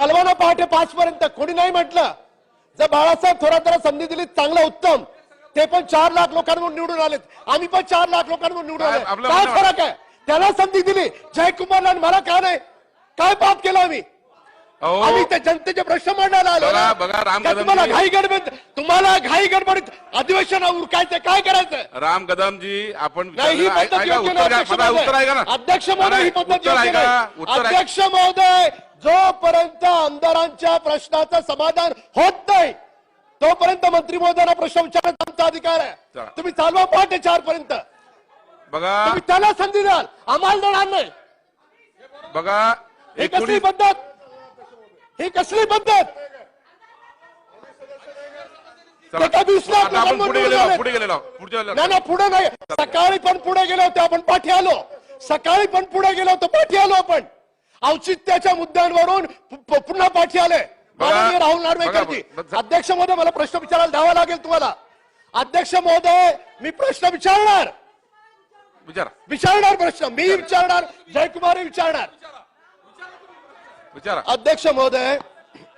चालवा पहाटे पाच पर्यंत कोणी नाही म्हटलं. जर बाळासाहेब थोरातांना संधी दिली चांगलं उत्तम. ते पण चार लाख लोकांवर निवडून आलेत. आम्ही पण चार लाख लोकांवर निवडून आले काय फरक आहे? त्याला संधी दिली. जयकुमारला मला का नाही? काय पाप केलं आम्ही? आम्ही त्या जनतेचे प्रश्न मांडायला आलो तुम्हाला घाई गडबड तुम्हाला घाई गडबडीत अधिवेशन उरकायचं काय करायचं? राम कदमजी आपण नाही ही पद्धत योग्य. अध्यक्ष महोदय. ही पद्धत योग्य अध्यक्ष महोदय जोपर्यंत आमदारांच्या प्रश्नाचं समाधान होत नाही तोपर्यंत मंत्री महोदयांना प्रश्न विचारण्याचा आमचा अधिकार आहे. चला. तुम्ही चालवा पहाटे चार पर्यंत बघा. तुम्ही त्याला संधी द्याल. आम्हाला देणार नाही. बघा ही कसली एकोणीस पद्धत? ही कसली पद्धत? चला. एका दिवसात आता आपण पुढे लोकांवर गेलेलो निवडून पुढे गेलेलो. पुढच्या वेळेला. नाही पुढे नाही. सकाळी पण पुढे गेलो होतो आपण पाठी आलो. सकाळी पण पुढे गेलो होतो पाठी आलो आपण. औचित्याच्या मुद्द्यांवरून पुन्हा पाठी आले. माननीय राहुल नार्वेकरजी. अध्यक्ष महोदय मला प्रश्न विचारायला द्यावा लागेल तुम्हाला. अध्यक्ष महोदय मी प्रश्न विचारणार. विचारा. विचारणार प्रश्न. मी विचारणार जयकुमार विचारणार. विचारा. अध्यक्ष महोदय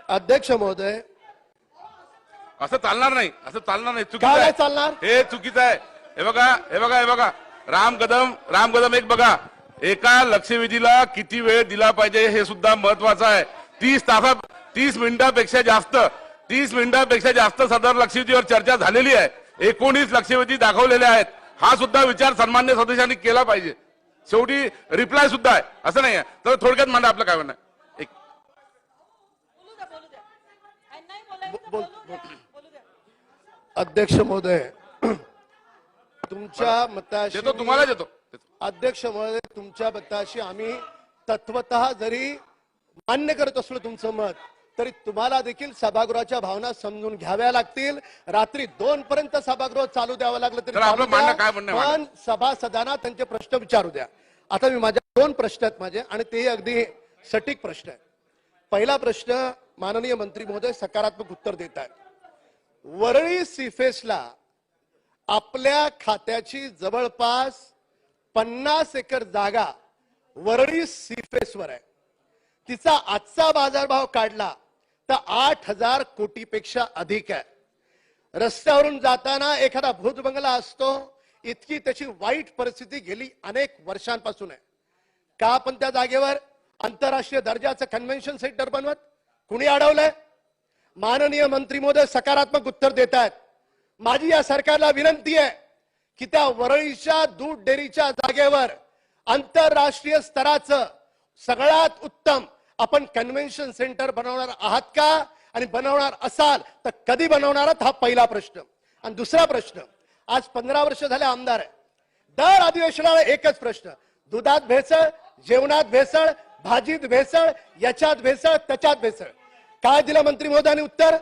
अध्यक्ष महोदय. असं चालणार नाही. असं चालणार नाही. चुकीचं चालणार? हे चुकीचं आहे. हे बघा हे बघा हे बघा. राम कदम राम कदम एक बघा. एका लक्षवेधीला किती वेळ दिला पाहिजे हे सुद्धा महत्वाचं आहे. तीस तासा तीस मिनिटापेक्षा जास्त तीस मिनिटापेक्षा जास्त सदर लक्षवेधीवर चर्चा झालेली आहे. एकोणीस लक्षवेधी दाखवलेले आहेत. हा सुद्धा विचार सन्मान्य सदस्यांनी केला पाहिजे. शेवटी रिप्लाय सुद्धा आहे. असं नाही आहे. तर थोडक्यात मांडा आपलं काय म्हणणं अध्यक्ष महोदय तुमच्या मताशी देतो तुम्हाला देतो. अध्यक्ष महोदय तुमच्या मताशी आम्ही तत्वत जरी मान्य करत असलो तुमचं मत तरी तुम्हाला देखील सभागृहाच्या भावना समजून घ्याव्या लागतील. रात्री दोन पर्यंत सभागृह चालू द्यावं लागलं तरी आहे पण सभासदांना त्यांचे प्रश्न विचारू द्या. आता मी माझ्या दोन प्रश्न आहेत माझे आणि तेही अगदी सटीक प्रश्न आहेत. पहिला प्रश्न माननीय मंत्री महोदय सकारात्मक उत्तर देत आहेत वरळी सीफेसला आपल्या खात्याची जवळपास पन्नास एकर जागा वरळी सीफेसवर आहे. तिचा आजचा बाजारभाव काढला तर आठ हजार कोटीपेक्षा अधिक आहे. रस्त्यावरून जाताना एखादा भूतबंगला असतो इतकी त्याची वाईट परिस्थिती गेली अनेक वर्षांपासून आहे. का आपण त्या जागेवर आंतरराष्ट्रीय दर्जाचं कन्व्हेन्शन सेंटर बनवत? कुणी अडवलंय? माननीय मंत्री महोदय सकारात्मक उत्तर देत आहेत माझी या सरकारला विनंती आहे की त्या वरळीच्या दूध डेअरीच्या जागेवर आंतरराष्ट्रीय स्तराचं सगळ्यात उत्तम आपण कन्व्हेन्शन सेंटर बनवणार आहात का? आणि बनवणार असाल तर कधी बनवणार आहात हा पहिला प्रश्न. आणि दुसरा प्रश्न आज पंधरा वर्ष झाले आमदार आहे. दर अधिवेशनाला एकच प्रश्न दुधात भेसळ जेवणात भेसळ भाजीत भेसळ याच्यात भेसळ त्याच्यात भेसळ. काय दिलं मंत्री महोदयाने उत्तर?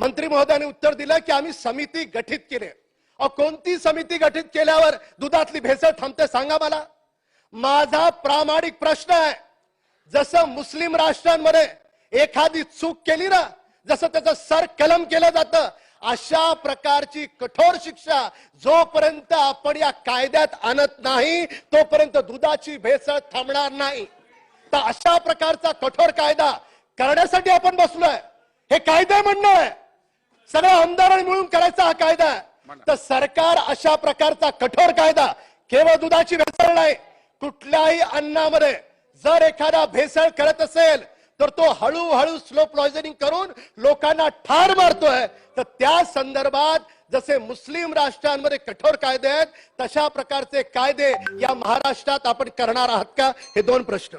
मंत्री महोदयाने उत्तर दिलं की आम्ही समिती गठीत केली कोणती समिती गठीत केल्यावर दुधातली भेसळ थांबते सांगा मला? माझा प्रामाणिक प्रश्न आहे. जसं मुस्लिम राष्ट्रांमध्ये एखादी चूक केली ना जसं त्याचं सर कलम केलं जातं अशा प्रकारची कठोर शिक्षा जोपर्यंत आपण या कायद्यात आणत नाही तोपर्यंत दुधाची भेसळ थांबणार नाही. तर अशा प्रकारचा कठोर कायदा करण्यासाठी आपण बसलोय. हे कायदे म्हणणं आहे. सगळ्या आमदारांनी मिळून करायचा हा कायदा आहे. तर सरकार अशा प्रकारचा कठोर कायदा केवळ दुधाची भेसळ नाही कुठल्याही अन्नामध्ये जर एखादा भेसळ करत असेल तर तो हळूहळू स्लो प्लॉयझनिंग करून लोकांना ठार मारतोय. तर त्या संदर्भात जसे मुस्लिम राष्ट्रांमध्ये कठोर कायदे आहेत तशा प्रकारचे कायदे या महाराष्ट्रात आपण करणार आहात का? हे दोन प्रश्न.